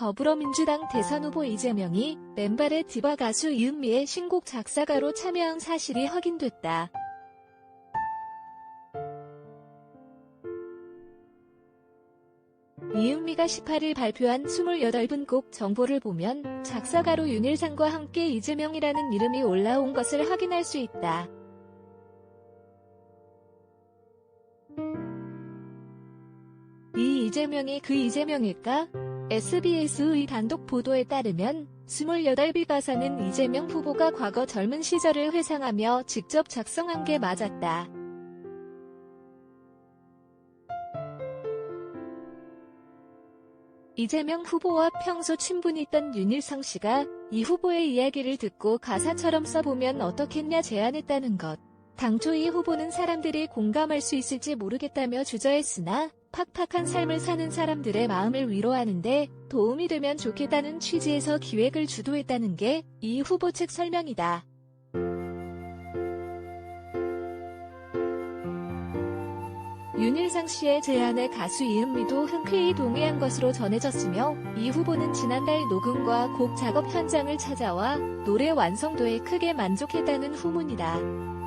더불어민주당 대선 후보 이재명이 맨발의 디바 가수 이은미의 신곡 작사가로 참여한 사실이 확인됐다. 이은미가 18일 발표한 28분 곡 정보를 보면 작사가로 윤일상과 함께 이재명이라는 이름이 올라온 것을 확인할 수 있다. 이 이재명이 그 이재명일까? SBS의 단독 보도에 따르면 28비 가사는 이재명 후보가 과거 젊은 시절을 회상하며 직접 작성한 게 맞았다. 이재명 후보와 평소 친분이 있던 윤일성 씨가 이 후보의 이야기를 듣고 가사처럼 써보면 어떻겠냐 제안했다는 것. 당초 이 후보는 사람들이 공감할 수 있을지 모르겠다며 주저했으나 팍팍한 삶을 사는 사람들의 마음을 위로하는데 도움이 되면 좋겠다는 취지에서 기획을 주도했다는 게 이 후보 측 설명이다. 윤일상 씨의 제안에 가수 이은미도 흔쾌히 동의한 것으로 전해졌으며 이 후보는 지난달 녹음과 곡 작업 현장을 찾아와 노래 완성도에 크게 만족했다는 후문이다.